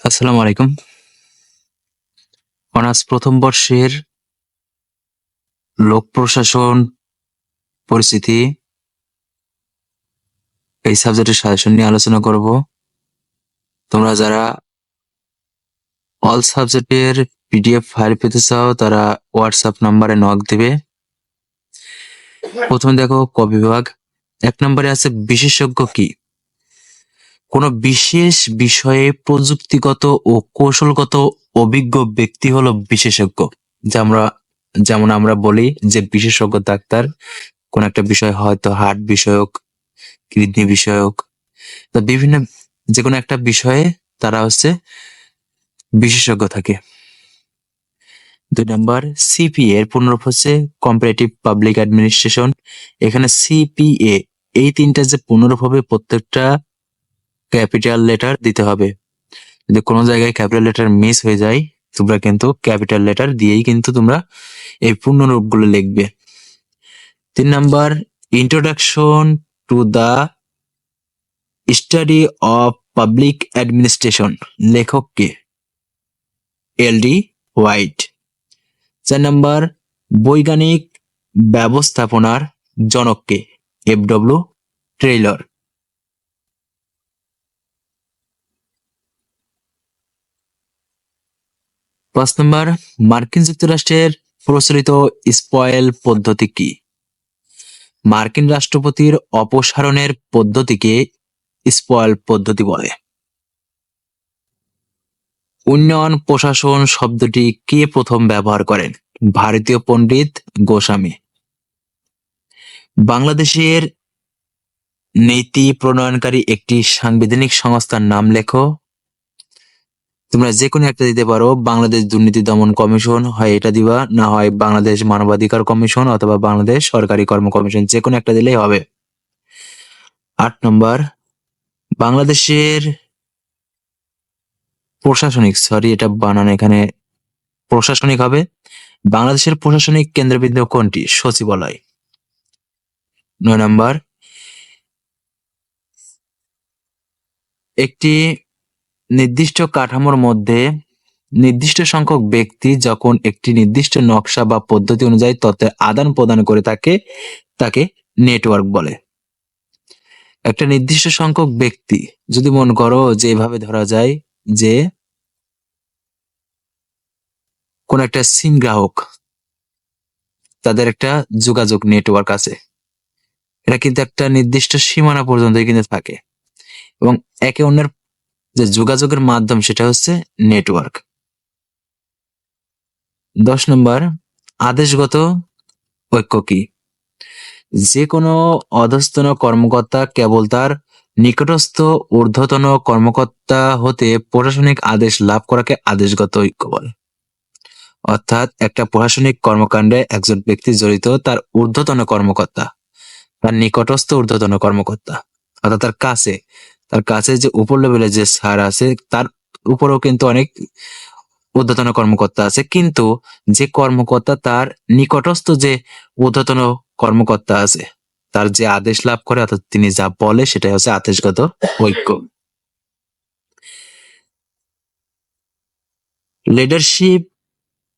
আসসালামু আলাইকুম। অনার্স প্রথম বর্ষের লোক প্রশাসন পরিস্থিতি এই সাবজেক্টের সাজেশন নিয়ে আলোচনা করব। তোমরা যারা অল সাবজেক্টের পিডিএফ ফাইল পেতে চাও, তারা হোয়াটসঅ্যাপ নাম্বারে নক দেবে। প্রথমে দেখো ক বিভাগ। এক নম্বরে আছে বিশেষজ্ঞ কি? কোনো বিশেষ বিষয়ে প্রযুক্তিগত ও কৌশলগত অভিজ্ঞ ব্যক্তি হলো বিশেষজ্ঞ। যা আমরা, যেমন আমরা বলি যে বিশেষজ্ঞ ডাক্তার কোন একটা বিষয় হয়তো হার্ট বিষয়ক, কিডনি বিষয়ক, তো বিভিন্ন যে কোনো একটা বিষয়ে তারা হচ্ছে বিশেষজ্ঞ থাকে। দুই নাম্বার, সিপিএ, এর পুনরূপ হচ্ছে কম্পারেটিভ পাবলিক অ্যাডমিনিস্ট্রেশন এখানে সিপিএ, এই তিনটা যে পুনরূপ হবে প্রত্যেকটা ক্যাপিটাল লেটার দিতে হবে। যদি কোনো জায়গায় ক্যাপিটাল লেটার মিস হয়ে যায়, তোমরা কিন্তু ক্যাপিটাল লেটার দিয়েই কিন্তু তোমরা এই পূর্ণরূপগুলো লিখবে। তিন number introduction to the study of public administration লেখক কে? এল ডি হোয়াইট চার নাম্বার, বৈজ্ঞানিক ব্যবস্থাপনার জনককে এফ ডব্লিউ ট্রেইলর পাঁচ নম্বর, মার্কিন যুক্তরাষ্ট্রের প্রচলিত স্পয়েল পদ্ধতি কি? মার্কিন রাষ্ট্রপতির অপসারণের পদ্ধতিকে স্পয়েল পদ্ধতি বলে। উন্নয়ন প্রশাসন শব্দটি কে প্রথম ব্যবহার করেন? ভারতীয় পণ্ডিত গোস্বামী। বাংলাদেশের নীতি প্রণয়নকারী একটি সাংবিধানিক সংস্থার নাম লেখো। তোমরা যে কোনো একটা দিতে পারো, বাংলাদেশ দুর্নীতি দমন কমিশন, হয় এটা দিবা, না হয় বাংলাদেশ মানবাধিকার কমিশন অথবা বাংলাদেশ সরকারি কর্ম কমিশন যে কোনো একটা দিলেই হবে। আট নম্বর, বাংলাদেশের প্রশাসনিক সরি এটা বানান এখানে প্রশাসনিক হবে। বাংলাদেশের প্রশাসনিক কেন্দ্রবিন্দু কোনটি? সচিবালয়। নয় নম্বর, একটি নির্দিষ্ট কাঠামোর মধ্যে নির্দিষ্ট সংখ্যক ব্যক্তি যখন একটি নির্দিষ্ট নকশা বা পদ্ধতি অনুযায়ী তথ্যের আদান প্রদান করে থাকে, তাকে নেটওয়ার্ক বলে। একটা নির্দিষ্ট সংখ্যক ব্যক্তি, যদি মন করো যে এভাবে ধরা যায় যে কোন একটা সিম গ্রাহক, তাদের একটা যোগাযোগ নেটওয়ার্ক আছে। এটা কিন্তু একটা নির্দিষ্ট সীমানা পর্যন্ত কিন্তু থাকে। এবং একে অন্যের যে যোগাযোগের মাধ্যম সেটা হচ্ছে নেটওয়ার্ক দশ নম্বর, আদেশগত ঐক্য কি? যে কোনো অধস্তন কর্মকর্তা কেবল তার নিকটস্থ ঊর্ধ্বতন কর্মকর্তা হতে প্রশাসনিক আদেশ লাভ করাকে আদেশগত ঐক্য বলে। অর্থাৎ একটা প্রশাসনিক কর্মকাণ্ডে একজন ব্যক্তি জড়িত তার ঊর্ধ্বতন কর্মকর্তা, তার নিকটস্থ ঊর্ধ্বতন কর্মকর্তা, অর্থাৎ তার কাছে তার কাছে যে উপর লেভেলে যে স্যার আছে, তার উপরেও কিন্তু অনেক ঊর্ধ্বতন কর্মকর্তা আছে। কিন্তু যে কর্মকর্তা তার নিকটস্থ যে ঊর্ধ্বতন কর্মকর্তা আছে, তার যে আদেশ লাভ করে, অর্থাৎ তিনি যা বলে, সেটাই হচ্ছে আদেশগত ঐক্য। Leadership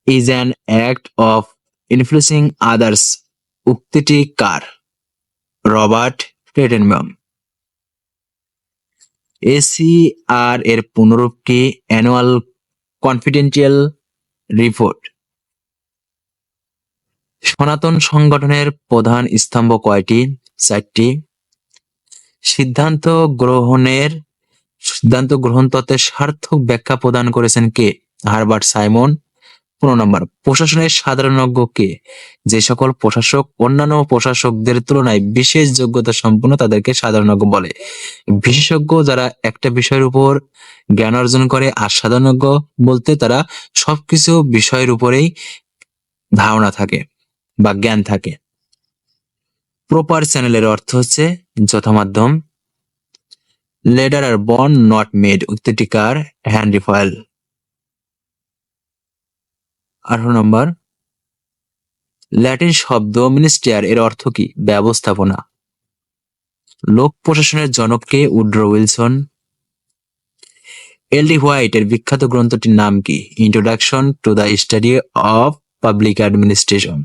is an act of influencing others উক্তিটি কার? রবার্ট ফ্রেডেনবাম এসিআর এর পুনরূপ কি অ্যানুয়াল কনফিডেন্সিয়াল রিপোর্ট সনাতন সংগঠনের প্রধান স্তম্ভ কয়টি? চারটি। সিদ্ধান্ত গ্রহণের, সিদ্ধান্ত গ্রহণ তত্ত্বের সার্থক ব্যাখ্যা প্রদান করেছেন কে? Herbert Simon. পনেরো নম্বর, প্রশাসনের সাধারণজ্ঞ কে? যে সকল প্রশাসক, অন্যান্য প্রশাসকদের তুলনায় বিশেষ যোগ্যতা সম্পন্ন তাদেরকে সাধারণজ্ঞ বলে। বিশেষজ্ঞ যারা একটা বিষয়ের উপর জ্ঞান অর্জন করে আর সাধারণজ্ঞ বলতে তারা সবকিছু বিষয়ের উপরেই ধারণা থাকে বা জ্ঞান থাকে। প্রপার চ্যানেলের অর্থ হচ্ছে যথামাধ্যম leader are born not made উক্তিটি কার হ্যান্ডি ফয়েল আঠারো নম্বর। ল্যাটিন শব্দ মিনিস্টার এর অর্থ কি? ব্যবস্থাপনা। লোক প্রশাসনের জনককে উড্রো উইলসন। এল ডি হোয়াইটের বিখ্যাত গ্রন্থটির নাম কি? Introduction to the study of public administration.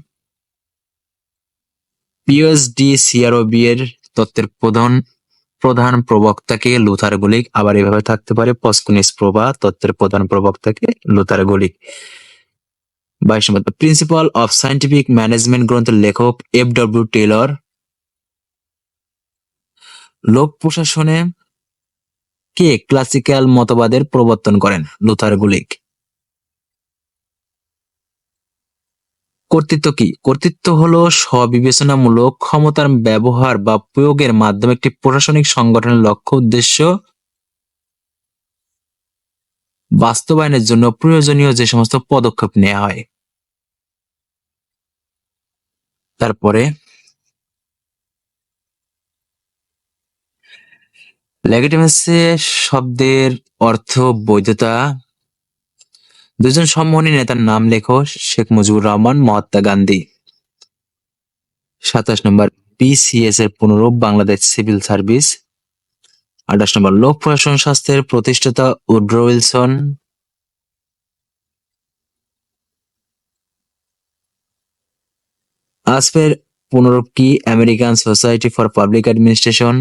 POSDCORB এর তত্ত্বের প্রধান প্রধান প্রবক্তাকে লুথার গলিক। আবার এভাবে থাকতে পারে, পস্কুনিস প্রভা তত্ত্বের প্রধান প্রবক্তাকে লুথার গলিক। বাইশ নম্বর প্রিন্সিপাল অফ সায়েন্টিফিক ম্যানেজমেন্ট গ্রন্থের লেখক এফ ডব্লিউ টেলর লোক প্রশাসনে কে ক্লাসিক্যাল মতবাদের প্রবর্তন করেন? Luther Gulick. কর্তৃত্ব কি? কর্তৃত্ব হলো স্ববিবেচনামূলক ক্ষমতার ব্যবহার বা প্রয়োগের মাধ্যমে একটি প্রশাসনিক সংগঠনের লক্ষ্য, উদ্দেশ্য বাস্তবায়নের জন্য প্রয়োজনীয় যে সমস্ত পদক্ষেপ নেওয়া হয়। তারপরে লেগিটিমেসি শব্দের অর্থ বৈধতা। দুজন সম্মানী নেতার নাম লেখো শেখ মুজিবুর রহমান, মহাত্মা গান্ধী। সাতাশ নম্বর বিসিএস এর পুনরূপ, বাংলাদেশ সিভিল সার্ভিস। আঠাশ নম্বর লোক প্রশাসন শাস্ত্রের প্রতিষ্ঠাতা উড্রো উইলসন। আসপের পুনরূপ কি American Society for Public Administration?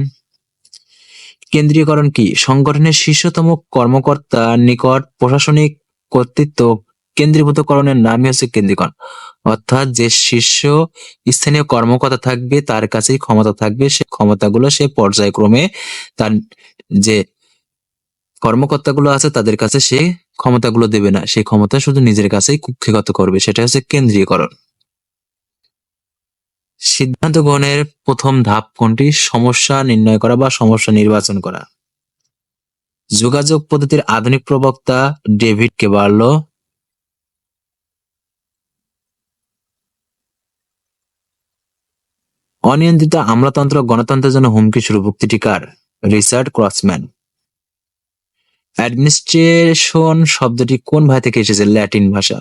কেন্দ্রীয়করণ কি? সংগঠনের শীর্ষতম কর্মকর্তার নিকট প্রশাসনিক কর্তৃত্ব কেন্দ্রীভূতকরণের নামই হচ্ছে কেন্দ্রীকরণ অর্থাৎ যে শীর্ষ স্থানীয় কর্মকর্তা থাকবে, তার কাছেই ক্ষমতা থাকবে, সে ক্ষমতাগুলো সে পর্যায়ক্রমে তার যে কর্মকর্তাগুলো আছে, তাদের কাছে সে ক্ষমতাগুলো দেবে না। সেই ক্ষমতা শুধু নিজের কাছেই কুক্ষিগত করবে। সেটা হচ্ছে কেন্দ্রীয়করণ। সিদ্ধান্ত গ্রহণের প্রথম ধাপ কোনটি? সমস্যা নির্ণয় করা বা সমস্যা নির্বাচন করা। যোগাযোগ পদ্ধতির আধুনিক প্রবক্তা ডেভিড কে কেবার্লো। অনিয়ন্ত্রিত আমলাতন্ত্র গণতন্ত্রের জন্য হুমকি স্বরূপ উক্তিটি কার? রিচার্ড ক্রসম্যান। অ্যাডমিনিস্ট্রেশন শব্দটি কোন ভাষা থেকে এসেছে? ল্যাটিন ভাষা।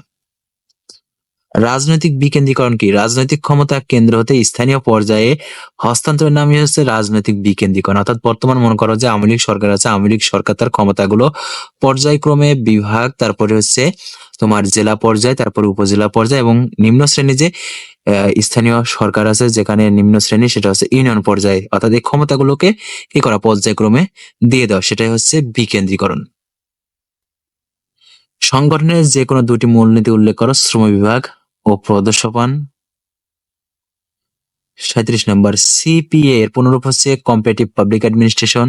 রাজনৈতিক বিকেন্দ্রীকরণ কি? রাজনৈতিক ক্ষমতা কেন্দ্র হতে স্থানীয় পর্যায়ে হস্তান্তরের নামই হচ্ছে রাজনৈতিক বিকেন্দ্রীকরণ। অর্থাৎ বর্তমান মনে করো যে আওয়ামী লীগ সরকার আছে, আওয়ামী লীগ সরকার তার ক্ষমতাগুলো পর্যায়ক্রমে বিভাগ, তারপরে হচ্ছে তোমার জেলা পর্যায়ে, তারপরে উপজেলা পর্যায়ে এবং নিম্ন শ্রেণি যে স্থানীয় সরকার আছে যেখানে নিম্ন শ্রেণি সেটা হচ্ছে ইউনিয়ন পর্যায়ে। অর্থাৎ এই ক্ষমতাগুলোকে কি করা? পর্যায়ক্রমে দিয়ে দেওয়া। সেটাই হচ্ছে বিকেন্দ্রীকরণ। সংগঠনের যে কোনো দুটি মূলনীতি উল্লেখ করো, শ্রম বিভাগ ও প্রদর্শপান সাঁত্রিশ নম্বর সিপিএ এর পুনরূপ হচ্ছে কম্পিটিভ পাবলিক অ্যাডমিনিস্ট্রেশন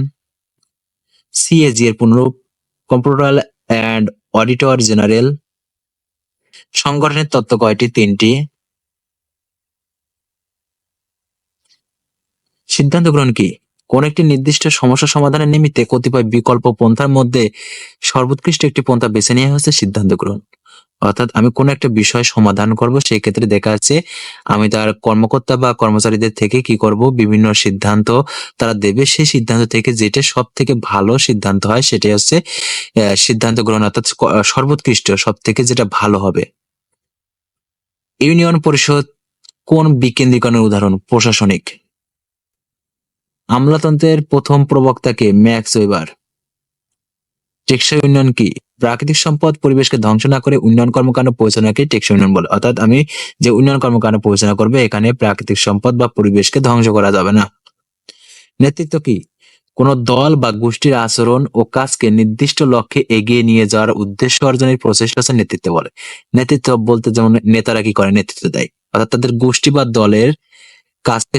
সিএজি এর পুনরূপ কম্পিউটার অ্যান্ড অডিটর জেনারেল সংগঠনের তত্ত্ব কয়টি? তিনটি। সিদ্ধান্ত গ্রহণ কি? কোন একটি নির্দিষ্ট সমস্যা সমাধানের নিমিত্তে কতিপয় বিকল্প পন্থার মধ্যে সর্বোৎকৃষ্ট একটি পন্থা বেছে নেওয়া হচ্ছে সিদ্ধান্ত গ্রহণ। অর্থাৎ আমি কোন একটা বিষয় সমাধান করব, সেই ক্ষেত্রে দেখা যাচ্ছে আমি তার কর্মকর্তা বা কর্মচারীদের থেকে কি করব, বিভিন্ন সিদ্ধান্ত তারা দেবে। সেই সিদ্ধান্ত থেকে যেটা সব থেকে ভালো সিদ্ধান্ত হয় সেটাই হচ্ছে সিদ্ধান্ত গ্রহণ অর্থাৎ সর্বোৎকৃষ্ট সব থেকে যেটা ভালো হবে। ইউনিয়ন পরিষদ কোন বিকেন্দ্রীকরণের উদাহরণ? প্রশাসনিক। আমলাতন্ত্রের প্রথম প্রবক্তাকে ম্যাক্স ওয়েবার। টেকসই উন্নয়ন কি? প্রাকৃতিক সম্পদ পরিবেশকে ধ্বংস না করে উন্নয়ন কর্মকাণ্ড পরিচালনাকে টেকসই উন্নয়ন বলে। অর্থাৎ আমি যে উন্নয়ন কর্মকাণ্ড পরিচালনা করবে, এখানে প্রাকৃতিক সম্পদ বা পরিবেশকে ধ্বংস করা যাবে না। নেতৃত্ব কি? কোন দল বা গোষ্ঠীর আচরণ ও কাজকে নির্দিষ্ট লক্ষ্যে এগিয়ে নিয়ে যাওয়ার উদ্দেশ্য অর্জনের প্রচেষ্টা হচ্ছে নেতৃত্ব বলে। নেতৃত্ব বলতে যেমন নেতারা কি করে নেতৃত্ব দেয়? অর্থাৎ তাদের গোষ্ঠী বা দলের কাজকে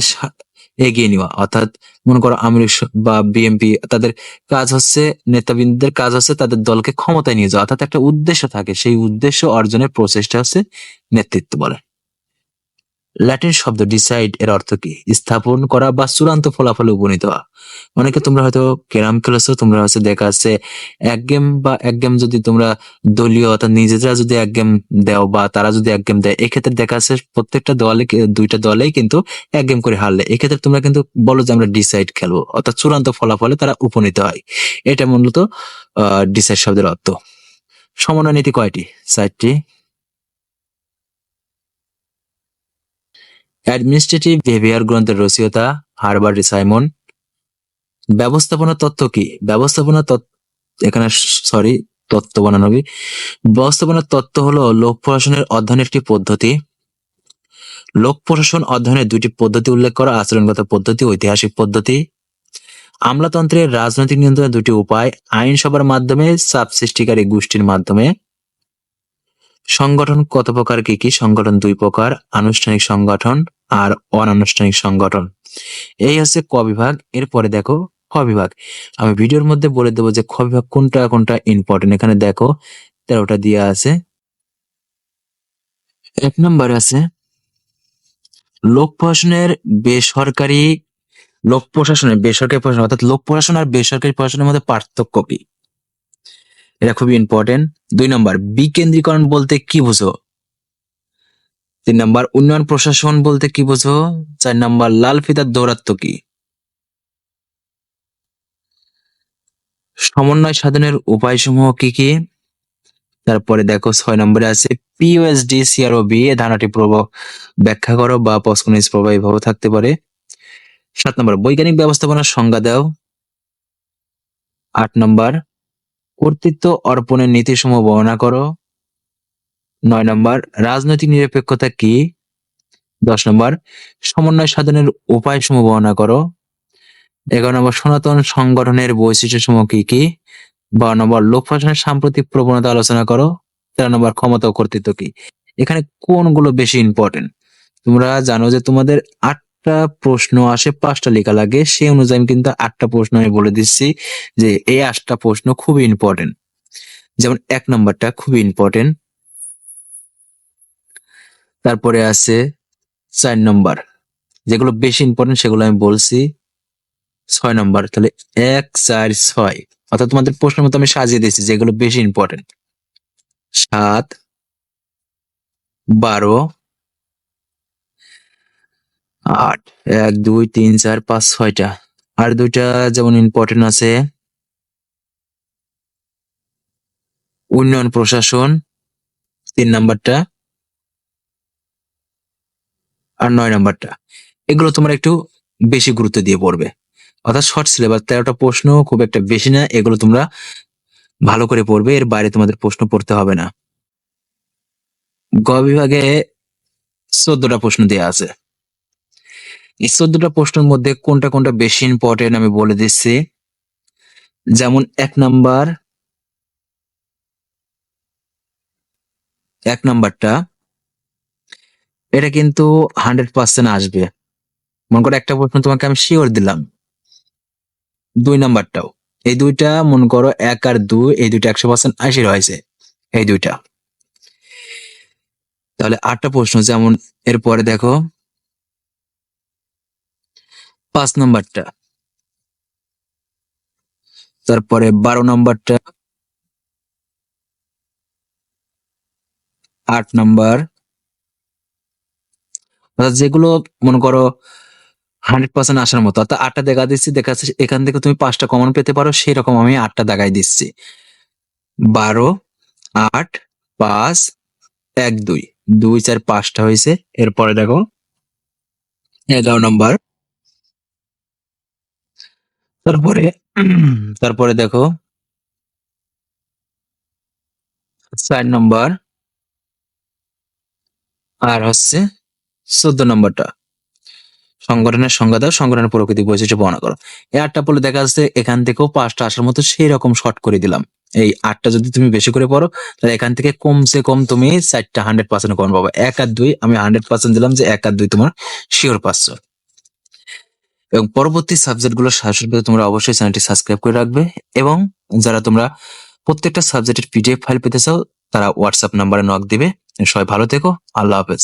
এগিয়ে নেওয়া অর্থাৎ মনে করো লীগ বা বিএনপি তাদের কাজ হচ্ছে নেতাবৃন্দদের কাজ হচ্ছে তাদের দলকে ক্ষমতায় নিয়ে যাওয়া। অর্থাৎ একটা উদ্দেশ্য থাকে। সেই উদ্দেশ্য অর্জনের প্রচেষ্টা হচ্ছে নেতৃত্ব বলে। ল্যাটিন শব্দ ডিসাইড এর অর্থ কি? স্থাপন করা বা চূড়ান্ত ফলাফলে উপনীত হওয়া। অনেকে তোমরা হয়তো ক্যারাম খেলেছো, তোমরা হচ্ছে দেখা যাচ্ছে এক গেম বা এক গেম যদি তোমরা দলীয় অর্থাৎ নিজেরা যদি এক গেম দেও বা তারা যদি এক গেম দেয়, এক্ষেত্রে দেখা যাচ্ছে প্রত্যেকটা দলে দুইটা দলেই কিন্তু এক গেম করে হারলে। এক্ষেত্রে তোমরা কিন্তু বলো যে আমরা ডিসাইড খেলব, অর্থাৎ চূড়ান্ত ফলাফলে তারা উপনীত হয়। এটা মূলত, আহ ডিসাইড শব্দের অর্থ। সমন্বয় নীতি কয়টি? চারটি। অ্যাডমিনিস্ট্রেটিভ বিহেভিয়ার গ্রন্থের রচয়িতা হারবার্ট সাইমন। ব্যবস্থাপনা তত্ত্ব কি? ব্যবস্থাপনা তত্ত্ব, এখানে সরি, তত্ত্ব বানানো হবে ব্যবস্থাপনার তত্ত্ব হলো লোক প্রশাসনের অধ্যয়নের একটি পদ্ধতি। লোক প্রশাসন অধ্যয়নের দুটি পদ্ধতি উল্লেখ করা, আচরণগত পদ্ধতি, ঐতিহাসিক পদ্ধতি। আমলাতন্ত্রের রাজনৈতিক নিয়ন্ত্রণের দুটি উপায় আইনসভার মাধ্যমে চাপ সৃষ্টিকারী গোষ্ঠীর মাধ্যমে। সংগঠন কত প্রকার কি কি? সংগঠন দুই প্রকার, আনুষ্ঠানিক সংগঠন আর অনানুষ্ঠানিক সংগঠন। এই হচ্ছে ক বিভাগ, এরপরে দেখো খ বিভাগ। আমি ভিডিওর মধ্যে বলে দেবো যে খ বিভাগ কোনটা কোনটা ইম্পর্টেন্ট এখানে দেখো তেরোটা দিয়ে আছে। এক নম্বরে আছে, লোক প্রশাসনের বেসরকারি, লোক প্রশাসনের বেসরকারি প্রশাসন, অর্থাৎ লোক প্রশাসন আর বেসরকারি প্রশাসনের মধ্যে পার্থক্য কি? এটা খুবই ইম্পর্টেন্ট দুই নম্বর, বিকেন্দ্রীকরণ বলতে কি বুঝো? তিন নম্বর, উন্নয়ন প্রশাসন বলতে কি বোঝো চার নম্বর, লাল ফিতার দৌরাত্ম কি? সমন্বয় সাধনের উপায় সমূহ কি কি? তারপরে দেখো ছয় নম্বরে আছে পিওএসডি সিআরওবি এ ধারণাটি প্রভাব ব্যাখ্যা করো বা পস্কনিস প্রভাবী ভাবে থাকতে পারে। সাত নম্বর, বৈজ্ঞানিক ব্যবস্থাপনার সংজ্ঞা দাও। আট নম্বর, কর্তৃত্ব অর্পণের নীতিসমূহ বর্ণনা করো। নয় নম্বর, রাজনৈতিক নিরপেক্ষতা কি? দশ নম্বর, সমন্বয় সাধনের উপায়সমূহ বর্ণনা করো। এগারো নম্বর, সনাতন সংগঠনের বৈশিষ্ট্য সমূহ কি কি? বারো নম্বর, লোক প্রশাসনের সাম্প্রতিক প্রবণতা আলোচনা করো। তেরো নম্বর, ক্ষমতা ও কর্তৃত্ব কি? এখানে কোনগুলো বেশি ইম্পর্টেন্ট তোমরা জানো যে তোমাদের আটটা প্রশ্ন আসে, পাঁচটা লেখা লাগে। সেই অনুযায়ী কিন্তু আটটা প্রশ্ন আমি বলে দিচ্ছি যে এই আটটা প্রশ্ন খুবই ইম্পর্টেন্ট যেমন এক নম্বরটা খুবই ইম্পর্টেন্ট তারপরে আছে চার নম্বর। যেগুলো বেশি ইম্পর্টেন্ট সেগুলো আমি বলছি ছয় নম্বর। তাহলে এক, চার, ছয়। অর্থাৎ তোমাদের প্রশ্নের মতো আমি সাজিয়ে দিয়েছি যেগুলো বেশি ইম্পর্টেন্ট সাত, বারো, আট। এক, দুই, তিন, চার, পাঁচ, ছয়টা। আর দুইটা যেমন ইম্পর্টেন্ট আছে উন্নয়ন প্রশাসন, তিন নাম্বারটা আর নয় নাম্বারটা। এগুলো তোমার একটু বেশি গুরুত্ব দিয়ে পড়বে। অর্থাৎ শর্ট সিলেবাস তেরোটা প্রশ্ন খুব একটা বেশি না, এগুলো তোমরা ভালো করে পড়বে, এর বাইরে তোমাদের প্রশ্ন পড়তে হবে না। গ বিভাগে চোদ্দটা প্রশ্ন দেওয়া আছে। এই চোদ্দটা প্রশ্নের মধ্যে কোনটা কোনটা বেশি ইম্পর্টেন্ট আমি বলে দিচ্ছি। যেমন এক নাম্বার, এক নাম্বারটা এটা কিন্তু হান্ড্রেড পার্সেন্ট আসবে। মনে করো একটা প্রশ্ন তোমাকে আমি শিওর দিলাম। দুই নাম্বারটাও। এই দুইটা মনে করো এক আর দুই, এই দুইটা একশো পার্সেন্ট আশি রয়েছে। এই দুইটা। তাহলে আটটা প্রশ্ন, যেমন এরপরে দেখো। পাঁচ নাম্বারটা। তারপরে বারো নাম্বারটা। আট নাম্বার। অর্থাৎ যেগুলো, মনে করো হান্ড্রেড পার্সেন্ট আসার মতো, অর্থাৎ আটটা দেখা দিচ্ছি, দেখা এখান থেকে তুমি পাঁচটা কমন পেতে পারো সেই রকম আমি আটটা দেখাই দিচ্ছি। বারো, আট, পাঁচ, এক, দুই। দুই, চার, পাঁচটা হয়েছে। এরপরে দেখো, এগারো নম্বর। তারপরে তারপরে দেখো, চার নম্বর। আর হচ্ছে চোদ্দ নম্বরটা। সংগঠনের সংজ্ঞা দাও, সংগঠনের প্রকৃতি বৈশিষ্ট্য বর্ণনা করো। এই আটটা পড়লে দেখা যাচ্ছে এখান থেকেও পাঁচটা আসার মতো সেই রকম শর্ট করে দিলাম। এই আটটা যদি তুমি বেশি করে পড়ো, তাহলে এখান থেকে কমসে কম তুমি চারটা হান্ড্রেড পার্সেন্ট কমন পাবো। এক আর দুই, আমি হান্ড্রেড পার্সেন্ট দিলাম যে এক আর দুই তোমার শিওর পাচ্ছ। এবং পরবর্তী সাবজেক্টগুলো শাসন তোমরা অবশ্যই চ্যানেলটি সাবস্ক্রাইব করে রাখবে এবং যারা তোমরা প্রত্যেকটা সাবজেক্টের পিডিএফ ফাইল পেতে চাও, তারা হোয়াটসঅ্যাপ নাম্বারে নক দিবে। সবাই ভালো থেকো, আল্লাহ হাফেজ।